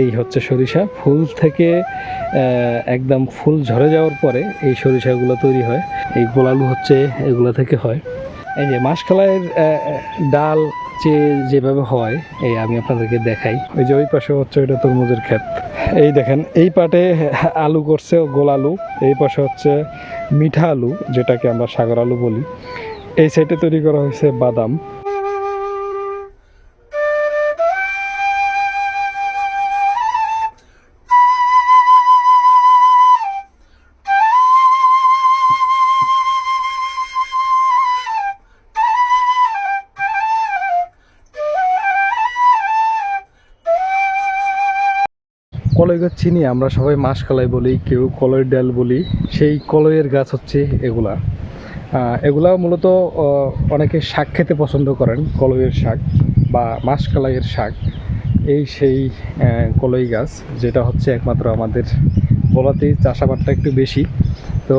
এই হচ্ছে সরিষা। ফুল থেকে একদম ফুল ঝরে যাওয়ার পরে এই সরিষাগুলো তৈরি হয়। এই গোলালু হচ্ছে এগুলো থেকে হয়। এই যে মাসকালাইয়ের ডাল যে, যেভাবে হয়, এই আমি আপনাদেরকে দেখাই। ওই যে ওই পাশে হচ্ছে ওইটা তরমুজের ক্ষেত। এই দেখেন, এই পাটে আলু করছে গোল আলু এই পাশে হচ্ছে মিঠা আলু, যেটাকে আমরা সাগর আলু বলি। এই সাইডে তৈরি করা হয়েছে বাদাম। কলই গাছ চিনি আমরা সবাই মাসকলাই বলি, কেউ কলই ডাল বলি, সেই কলইয়ের গাছ হচ্ছে এগুলা। এগুলা মূলত অনেকে শাক খেতে পছন্দ করেন, কলইয়ের শাক বা মাসকলাইয়ের শাক। এই সেই কলই গাছ, যেটা হচ্ছে একমাত্র আমাদের বলাতেই চাষাবাদটা একটু বেশি। তো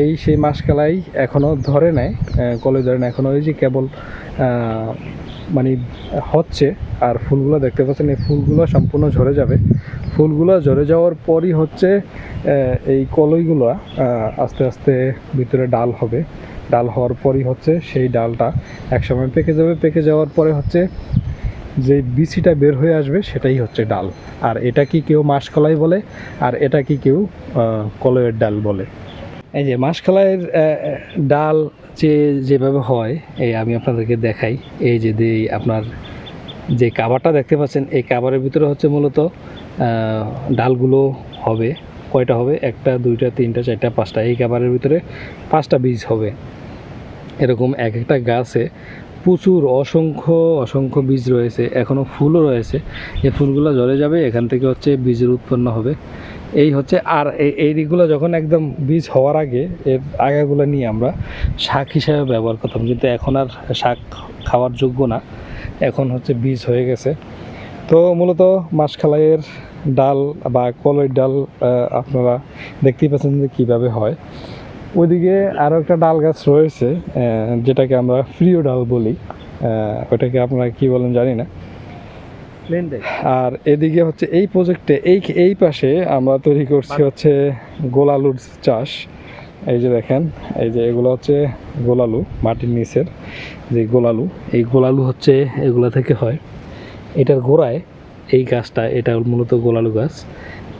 এই সেই মাসকালাই এখনও ধরে নেয় কলেজ ধরে নেয় এখনও ওই যে কেবল মানে হচ্ছে আর ফুলগুলো দেখতে পাচ্ছেন এই ফুলগুলো সম্পূর্ণ ঝরে যাবে। ফুলগুলো ঝরে যাওয়ার পরই হচ্ছে এই কলইগুলো আস্তে আস্তে ভিতরে ডাল হবে। ডাল হওয়ার পরই হচ্ছে সেই ডালটা একসময় পেকে যাবে। পেকে যাওয়ার পরে হচ্ছে যে বিচিটা বের হয়ে আসবে সেটাই হচ্ছে ডাল। আর এটা কি কেউ মাসকলাই বলে? আর এটা কি কেউ আহ, কলইয়ের ডাল বলে? এই যে মাসকলাইয়ের আহ, ডাল যে যেভাবে হয় এই আমি আপনাদেরকে দেখাই। এই যে আপনার যে কাবারটা দেখতে পাচ্ছেন এই কাবারের ভিতরে হচ্ছে মূলত ডালগুলো হবে। কয়টা হবে? একটা দুইটা তিনটা চারটা পাঁচটা। এই কাবারের ভিতরে পাঁচটা বীজ হবে। এরকম এক একটা গাছে প্রচুর অসংখ্য অসংখ্য বীজ রয়েছে। এখনও ফুলও রয়েছে। এই ফুলগুলো জলে যাবে এখান থেকে হচ্ছে বীজের উৎপন্ন হবে। এই হচ্ছে আর এই এইগুলো যখন একদম বীজ হওয়ার আগে, এর আগাগুলো নিয়ে আমরা শাক হিসাবে ব্যবহার করতাম। কিন্তু এখন আর শাক খাওয়ার যোগ্য না। এখন হচ্ছে বীজ হয়ে গেছে। তো মূলত মাসখালাইয়ের ডাল বা কলের ডাল আপনারা দেখতেই পাচ্ছেন যে কীভাবে হয়। ওইদিকে আরও একটা ডাল গাছ রয়েছে যেটাকে আমরা ফ্রিও ডাল বলি। ওটাকে আপনারা কি বলেন জানি না। আর এদিকে হচ্ছে এই প্রজেক্টে এই এই পাশে আমরা তৈরি করছি হচ্ছে গোলালুর চাষ। এই যে দেখেন এই যে এগুলো হচ্ছে গোলালু মাটির নিচের যে গোলালু। এই গোলালু হচ্ছে এগুলা থেকে হয়। এটার গোড়ায় এই গাছটা এটা মূলত গোলালু গাছ।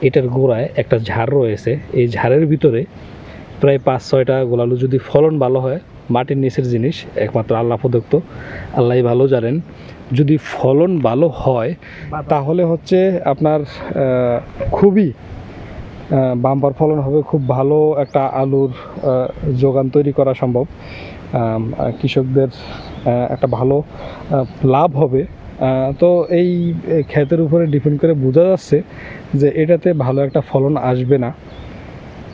এটার গোড়ায় একটা ঝাড় রয়েছে। এই ঝাড়ের ভিতরে প্রায় পাঁচ ছয়টা গোলালু যদি ফলন ভালো হয় মাটির নিচের জিনিস, একমাত্র আল্লাহ প্রদত্ত। আল্লাহ ভালো জানেন। যদি ফলন ভালো হয়, তাহলে হচ্ছে আপনার খুবই বাম্পার ফলন হবে। খুব ভালো একটা আলুর যোগান তৈরি করা সম্ভব। কৃষকদের একটা ভালো লাভ হবে। তো এই ক্ষেতের উপরে ডিপেন্ড করে বোঝা যাচ্ছে যে এটাতে ভালো একটা ফলন আসবে না।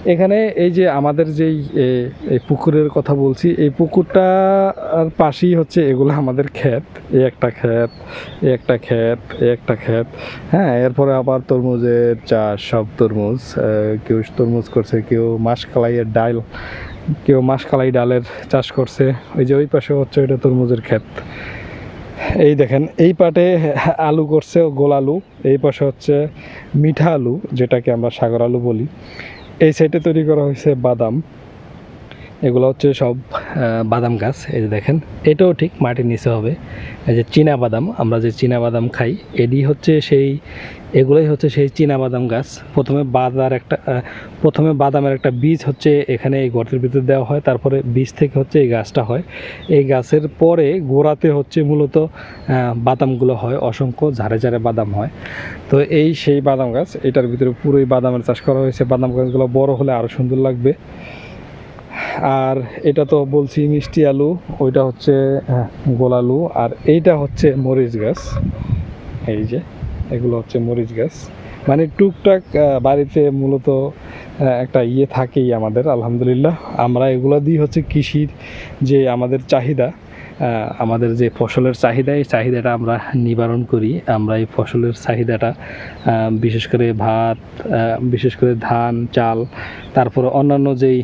এখানে এই যে আমাদের যেই এ, এই পুকুরের কথা বলছি এই পুকুরটার পাশেই হচ্ছে এগুলো আমাদের ক্ষেত। এই একটা ক্ষেত এই একটা ক্ষেত এই একটা ক্ষেত। হ্যাঁ এরপরে আবার তরমুজের চাষ সব তরমুজ কেউ তরমুজ করছে কেউ মাসকালাইয়ের ডাল কেউ মাসকালাই ডালের চাষ করছে। ওই যে ওই পাশে হচ্ছে এটা তরমুজের ক্ষেত। এই দেখেন এই পাটে আলু করছে গোল আলু এই পাশে হচ্ছে মিঠা আলু যেটাকে আমরা সাগর আলু বলি। এই সাইডে তৈরি করা হয়েছে বাদাম। এগুলো হচ্ছে সব বাদাম গাছ, এই যে দেখেন। এটাও ঠিক মাটির নিচে হবে। এই যে চীনা বাদাম, আমরা যে চীনা বাদাম খাই এডি হচ্ছে সেই, এগুলোই হচ্ছে সেই চীনা বাদাম গাছ। প্রথমে বাদার একটা প্রথমে বাদামের একটা বীজ হচ্ছে এখানে এই গর্তের ভিতরে দেওয়া হয়, তারপরে বীজ থেকে হচ্ছে এই গাছটা হয়। এই গাছের পরে গোড়াতে হচ্ছে মূলত বাদামগুলো হয়, অসংখ্য ঝাড়ে ঝাড়ে বাদাম হয়। তো এই সেই বাদাম গাছ, এটার ভিতরে পুরোই বাদামের চাষ করা হয়েছে। বাদাম গাছগুলো বড় হলে আরও সুন্দর লাগবে। আর এটা তো বলছি মিষ্টি আলু, ওইটা হচ্ছে গোলালু গোল আলু, আর এইটা হচ্ছে মরিচ গাছ। এই যে, এগুলো হচ্ছে মরিচ গাছ। মানে টুকটাক বাড়িতে মূলত একটা ইয়ে থাকেই আমাদের, আলহামদুলিল্লাহ। আমরা এগুলো দিয়ে হচ্ছে কৃষির যে আমাদের চাহিদা আমাদের যে ফসলের চাহিদা, এই চাহিদাটা আমরা নিবারণ করি। আমরা এই ফসলের চাহিদাটা বিশেষ করে ভাত বিশেষ করে ধান, চাল, তারপরে অন্যান্য যেই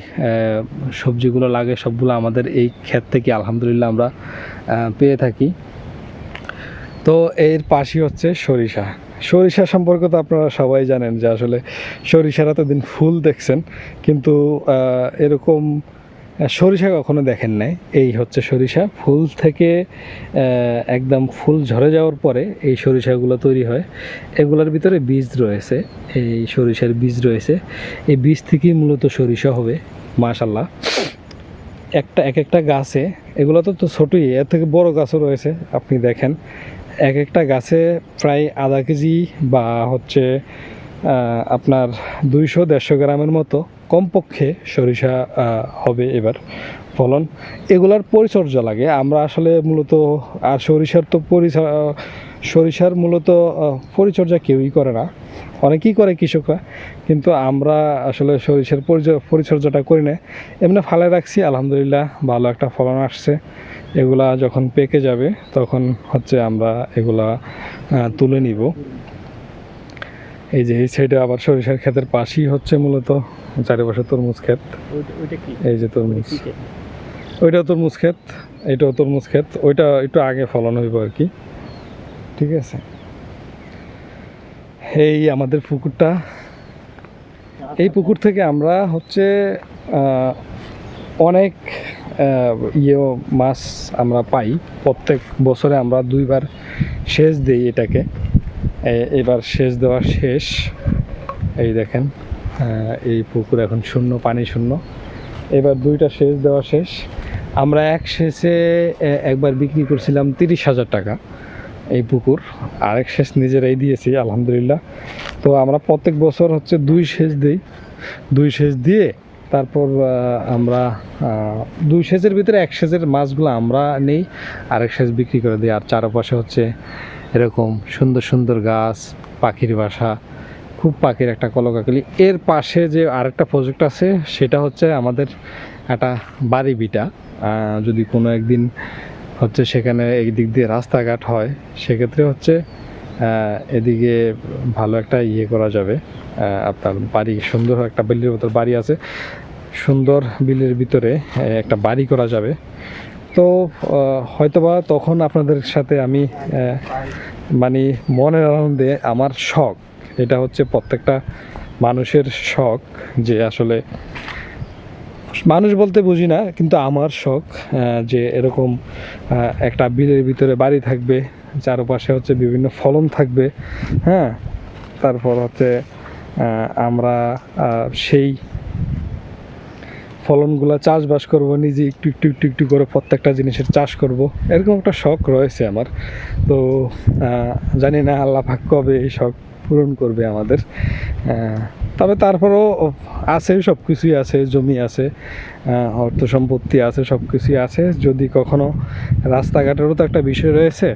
সবজিগুলো লাগে, সবগুলো আমাদের এই ক্ষেত থেকে আলহামদুলিল্লাহ আমরা পেয়ে থাকি। তো এর পাশে হচ্ছে সরিষা। সরিষা সম্পর্কে তো আপনারা সবাই জানেন যে আসলে সরিষার এতদিন ফুল দেখছেন, কিন্তু এরকম সরিষা কখনো দেখেন নাই। এই হচ্ছে সরিষা। ফুল থেকে একদম ফুল ঝরে যাওয়ার পরে এই সরিষাগুলো তৈরি হয়। এগুলোর ভিতরে বীজ রয়েছে। এই সরিষার বীজ রয়েছে। এই বীজ থেকেই মূলত সরিষা হবে মাশাল্লাহ একটা, এক একটা গাছে, এগুলো তো তো ছোটোই, এর থেকে বড় গাছও রয়েছে, আপনি দেখেন। এক একটা গাছে প্রায় আধা কেজি বা হচ্ছে আপনার দুইশো, দেড়শো গ্রামের মতো কমপক্ষে সরিষা হবে এবার ফলন। এগুলার পরিচর্যা লাগে। আমরা আসলে মূলত, আর সরিষার তো পরিচর্যা সরিষার মূলত পরিচর্যা কেউই করে না। অনেকেই করে কৃষকরা। কিন্তু আমরা আসলে সরিষার পরিচ- পরিচর্যাটা করি না। এমনি ফালে রাখছি, আলহামদুলিল্লাহ ভালো একটা ফলন আসছে। এগুলা যখন পেকে যাবে, তখন হচ্ছে আমরা এগুলা তুলে নিব। এই যে এই সাইডে আবার সরিষার ক্ষেতের পাশেই হচ্ছে মূলত চারিপাশে তরমুজ ক্ষেত। ওইটা- ওইটা এই যে তরমুজ? ওইটাও তরমুজ ক্ষেত এটাও তরমুজ ক্ষেত। ওইটা একটু আগে ফলন হইব আর কি। ঠিক আছে? এই আমাদের পুকুরটা। এই পুকুর থেকে আমরা হচ্ছে অনেক ইয়ে মাছ আমরা পাই। প্রত্যেক বছরে আমরা দুইবার সেচ দিই এটাকে। এবার সেচ দেওয়া শেষ। এই দেখেন এই পুকুর এখন শূন্য, পানি শূন্য। এবার দুইটা সেচ দেওয়া শেষ। আমরা এক সেচে একবার বিক্রি করছিলাম তিরিশ হাজার টাকা এই পুকুর। আরেক সেচ নিজেরাই দিয়েছি, আলহামদুলিল্লাহ। তো আমরা প্রত্যেক বছর হচ্ছে দুই সেচ দিই। দুই সেচ দিয়ে তারপর আমরা দুই সেচের ভিতরে এক সেচের মাছগুলো আমরা নেই, আরেক সেচ বিক্রি করে দিই। আর চারপাশে হচ্ছে এরকম সুন্দর সুন্দর গাছ, পাখির বাসা, খুব পাখির একটা কলকাকলি। এর পাশে যে আরেকটা প্রজেক্ট আছে, সেটা হচ্ছে আমাদের একটা বাড়ি বিটা। যদি কোনো একদিন হচ্ছে সেখানে এই দিক দিয়ে রাস্তাঘাট হয়, সেক্ষেত্রে হচ্ছে এদিকে ভালো একটা ইয়ে করা যাবে। আপনার বাড়ি, সুন্দর একটা বিলের ভিতর বাড়ি আছে। সুন্দর বিলের ভিতরে একটা বাড়ি করা যাবে। তো হয়তোবা তখন আপনাদের সাথে আমি মানে মনের আনন্দে আমার শখ, এটা হচ্ছে প্রত্যেকটা মানুষের শখ যে আসলে মানুষ বলতে বুঝি না, কিন্তু আমার শখ যে এরকম একটা বিলের ভিতরে বাড়ি থাকবে, চারপাশে হচ্ছে বিভিন্ন ফলন থাকবে হ্যাঁ? তারপর হচ্ছে আমরা সেই ফলনগুলো চাষবাস করব, নিজে একটু একটু একটু একটু করে প্রত্যেকটা জিনিসের চাষ করব। এরকম একটা শখ রয়েছে আমার। তো জানি না আল্লাহ পাক কবে এই শখ পূরণ করবে আমাদের। তবে তারপরেও আছে সব কিছুই আছে, জমি আছে অর্থ সম্পত্তি আছে সব কিছুই আছে। যদি কখনো রাস্তাঘাটেরও তো একটা বিষয় রয়েছে